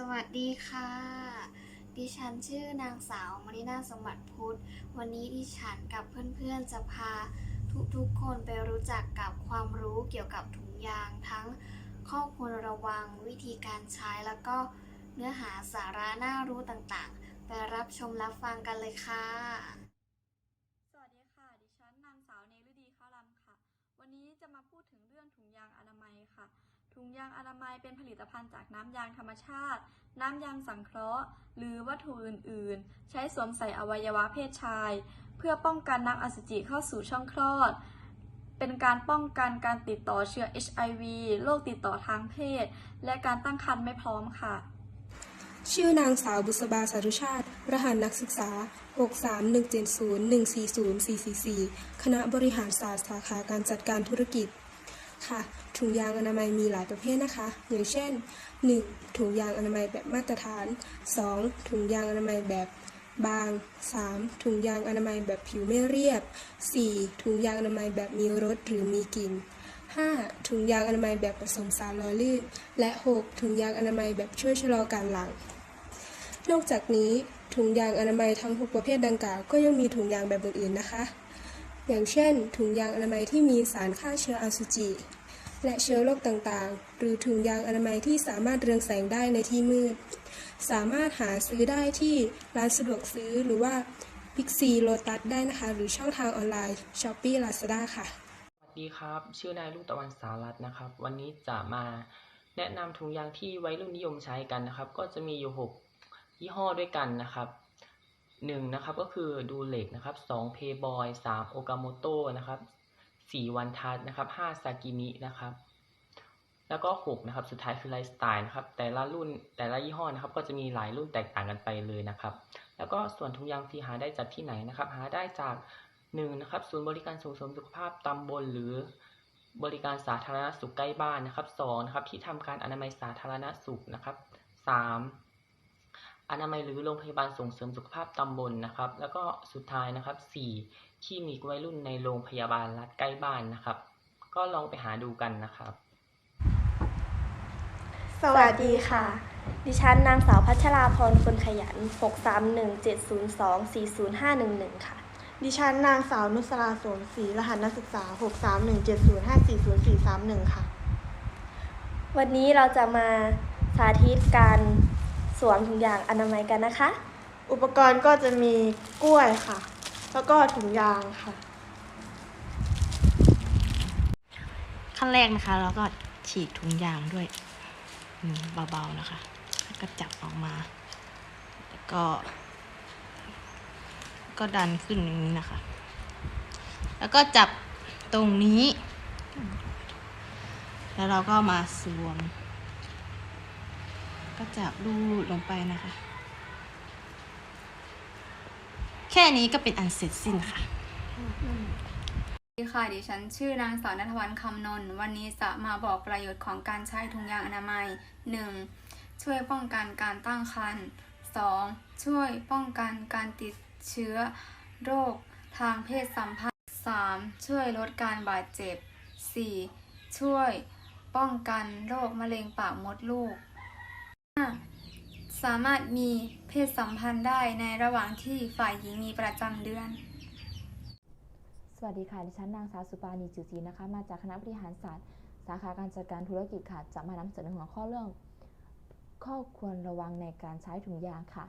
สวัสดีค่ะ ดิฉันชื่อนางสาวมารินาสมบัติพุทธ วันนี้ดิฉันกับเพื่อนๆจะพาทุกๆคนไปรู้จักกับความรู้เกี่ยวกับถุงยางทั้งข้อควรระวังวิธีการใช้แล้วก็เนื้อหาสาระน่ารู้ต่างๆ ไปรับชมรับฟังกันเลยค่ะ สวัสดีค่ะ ดิฉันนางสาวเนฤดีข้าวรันค่ะ วันนี้จะมาพูดถึงเรื่องถุงยางอนามัยค่ะ ถุงยางอนามัยเป็นผลิตภัณฑ์จากน้ำยางธรรมชาติ น้ำยางสังเคราะห์ หรือวัตถุอื่น ๆ ใช้สวมใส่อวัยวะเพศชาย เพื่อป้องกันน้ำอสุจิเข้าสู่ช่องคลอด เป็นการป้องกันการติดต่อเชื้อ HIV โรคติดต่อทางเพศ และการตั้งครรภ์ไม่พร้อมค่ะ ชื่อนางสาวบุษบาสารุชาติ รหัสนักศึกษา 63170140444 คณะบริหารศาสตร์สาขาการจัดการธุรกิจ ค่ะ ถุงยางอนามัยมีหลายประเภทนะคะ อย่างเช่น 1. ถุงยางอนามัยแบบมาตรฐาน 2. ถุงยางอนามัยแบบบาง 3. ถุงยางอนามัยแบบผิวไม่เรียบ 4. ถุงยางอนามัยแบบมีรสหรือมีกลิ่น 5. ถุงยางอนามัยแบบผสมสารล่อลื่น และ 6. ถุงยางอนามัยแบบช่วยชะลอการหลั่งนอกจากนี้ถุงยางอนามัยทั้ง 6 ประเภทดังกล่าว ก็ยังมีถุงยางแบบอื่นๆนะคะ อย่างเช่น ถุงยางอนามัยที่มีสารฆ่าเชื้ออสุจิ และเชื้อโรคต่างๆ หรือถุงยางอนามัยที่สามารถเรืองแสงได้ในที่มืด สามารถหาซื้อได้ที่ร้านสะดวกซื้อหรือว่า Big C Lotus ได้นะคะ หรือช่องทางออนไลน์ Shopee Lazada ค่ะ สวัสดีครับ ชื่อนายลูกตะวันสารัตนะครับ วันนี้จะมาแนะนำถุงยางที่วัยรุ่นนิยมใช้กันนะครับ ก็จะมีอยู่หกยี่ห้อด้วยกันนะครับ หนึ่งนะครับก็คือดูเล็กนะครับสองเพย์บอยสามโอกาโมโตนะครับสี่วันทัศนะครับห้าซากิมินะครับ แล้วก็หกนะครับสุดท้ายคือไลฟ์สไตล์นะครับแต่ละรุ่นแต่ละยี่ห้อนะครับ ก็จะมีหลายรุ่นแตกต่างกันไปเลยนะครับ แล้วก็ส่วนถุงยางที่หาได้จากที่ไหนนะครับ หาได้จากหนึ่งนะครับศูนย์บริการส่งเสริมสุขภาพตำบลหรือบริการสาธารณสุขใกล้บ้านนะครับสองนะครับที่ทำการอนามัยสาธารณสุขนะครับสาม อนามัยหรือโรงพยาบาลส่งเสริมสุขภาพตำบลนะครับ แล้วก็สุดท้ายนะครับสี่คลินิกวัยรุ่นในโรงพยาบาลรัฐใกล้บ้านนะครับ ก็ลองไปหาดูกันนะครับ สวัสดีค่ะ ดิฉันนางสาวพัชราพรคนขยัน 63170240511 ค่ะ ดิฉันนางสาวนุสราโสมศรีรหัสนักศึกษา 63170540431 ค่ะ วันนี้เราจะมาสาธิตการ สวมถุงยางอนามัยกันนะคะ อุปกรณ์ก็จะมีกล้วยค่ะ แล้วก็ถุงยางค่ะ ขั้นแรกนะคะเราก็ฉีกถุงยางด้วยมือเบาๆนะคะแล้วก็จับออกมา แล้วก็ ก็ดันขึ้นอย่างนี้นะคะ แล้วก็จับตรงนี้ แล้วเราก็มาสวม ก็จับลูดลงไปนะคะ แค่นี้ก็เป็นอันเสร็จสิ้นค่ะสวัสดีค่ะ ดิฉันชื่อนางสาวนัทวันคำนนท์วันนี้จะมาบอกประโยชน์ของการใช้ถุงยางอนามัย 1. ช่วยป้องกันการตั้งครรภ์ 2. ช่วยป้องกันการติดเชื้อ โรค ทางเพศสัมพันธ์ 3. ช่วยลดการบาดเจ็บ 4. ช่วยป้องกันโรคมะเร็งปากมดลูก สามารถมีเพศสัมพันธ์ได้ในระหว่างที่ฝ่ายหญิงมีประจำเดือน สวัสดีค่ะ ดิฉันนางสาวสุปาณีจือจีนะคะ มาจากคณะบริหารศาสตร์ สาขาการจัดการธุรกิจค่ะ จะมานำเสนอหัวข้อเรื่อง ข้อควรระวังในการใช้ถุงยางค่ะ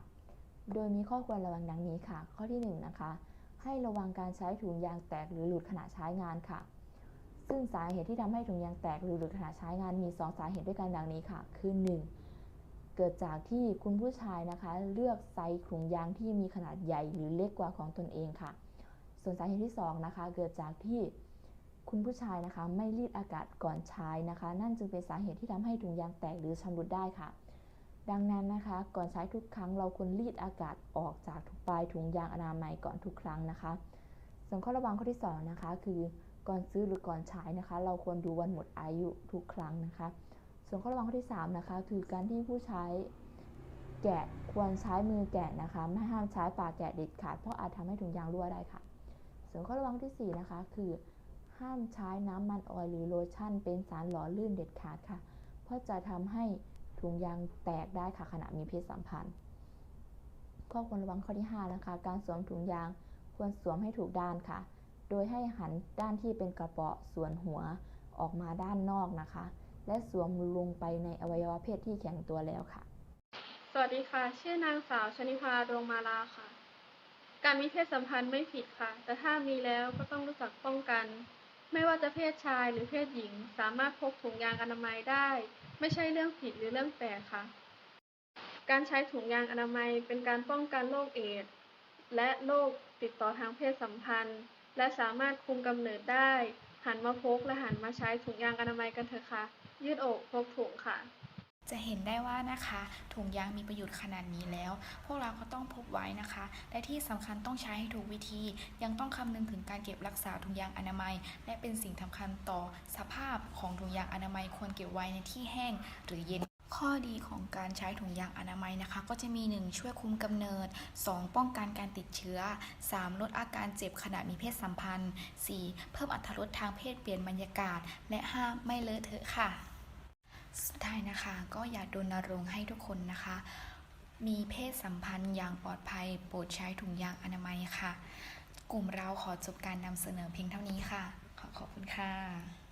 โดยมีข้อควรระวังดังนี้ค่ะ ข้อที่1นงนะคะ ให้ระวังการใช้ถุงยางแตกหรือหลุดขณะใช้งานค่ะ ซึ่งสาเหตุที่ทำให้ถุงยางแตกหรือหลุดขณะใช้งานมี 2 สาเหตุด้วยกันดังนี้ค่ะ คือ 1. เกิดจากที่คุณผู้ชายนะคะ เลือกไซส์ถุงยางที่มีขนาดใหญ่หรือเล็กกว่าของตนเองค่ะ ส่วนสาเหตุที่2นะคะเกิดจากที่คุณผู้ชายนะคะ ไม่รีดอากาศก่อนใช้นะคะ นั่นจึงเป็นสาเหตุที่ทำให้ถุงยางแตกหรือชำรุดได้ค่ะ ดังนั้นนะคะ ก่อนใช้ทุกครั้งเราควรรีดอากาศออกจากทุกปลายถุงยางอนามัยก่อนทุกครั้งนะคะ ส่วนข้อระวังข้อที่2นะคะคือก่อนซื้อหรือก่อนใช้นะคะ เราควรดูวันหมดอายุทุกครั้งนะคะ ส่วนข้อระวังข้อที่3นะคะคือการที่ผู้ใช้แกะควรใช้มือแกะนะคะ ไม่ห้ามใช้ปากแกะเด็ดขาดเพราะอาจทำให้ถุงยางรั่วได้ค่ะ ส่วนข้อระวังที่ 4 นะคะ คือห้ามใช้น้ำมันออยล์หรือโลชั่น เป็นสารหล่อลื่นเด็ดขาดค่ะ เพราะจะทำให้ถุงยางแตกได้ค่ะขณะมีเพศสัมพันธ์ ข้อควรระวังข้อที่ 5 นะคะ การสวมถุงยางควรสวมให้ถูกด้านค่ะ โดยให้หันด้านที่เป็นกระเปาะส่วนหัวออกมาด้านนอกนะคะ และสวมลงไปในอวัยวะเพศที่แข็งตัวแล้วค่ะ สวัสดีค่ะ ชื่อนางสาวชนิภาดวงมาลาค่ะ การมีเพศสัมพันธ์ไม่ผิดค่ะ แต่ถ้ามีแล้วก็ต้องรู้จักป้องกัน ไม่ว่าจะเพศชายหรือเพศหญิง สามารถพกถุงยางอนามัยได้ ไม่ใช่เรื่องผิดหรือเรื่องแปลกค่ะ การใช้ถุงยางอนามัยเป็นการป้องกันโรคเอดส์และโรคติดต่อทางเพศสัมพันธ์ และสามารถคุมกำเนิดได้ หันมาพกและหันมาใช้ถุงยางอนามัยกันเถอะค่ะ ยืดอกพกถุงค่ะ จะเห็นได้ว่านะคะ ถุงยางมีประโยชน์ขนาดนี้แล้ว พวกเราก็ต้องพกไว้นะคะ และที่สำคัญต้องใช้ให้ถูกวิธี ยังต้องคำนึงถึงการเก็บรักษาถุงยางอนามัย และเป็นสิ่งสำคัญต่อสภาพของถุงยางอนามัยควรเก็บไว้ในที่แห้งหรือเย็น ข้อดีของการใช้ถุงยางอนามัยนะคะ ก็จะมี 1 ช่วยคุมกำเนิด 2 ป้องกันการติดเชื้อ 3 ลดอาการเจ็บขณะมีเพศสัมพันธ์ 4 เพิ่มอรรถรสทางเพศเปลี่ยนบรรยากาศ และ 5 ไม่เลอะเทอะค่ะ สุดท้ายนะคะ ก็อยากรณรงค์ให้ทุกคนนะคะ มีเพศสัมพันธ์อย่างปลอดภัย โปรดใช้ถุงยางอนามัยค่ะ กลุ่มเราขอจบการนำเสนอเพียงเท่านี้ค่ะ ขอขอบคุณค่ะ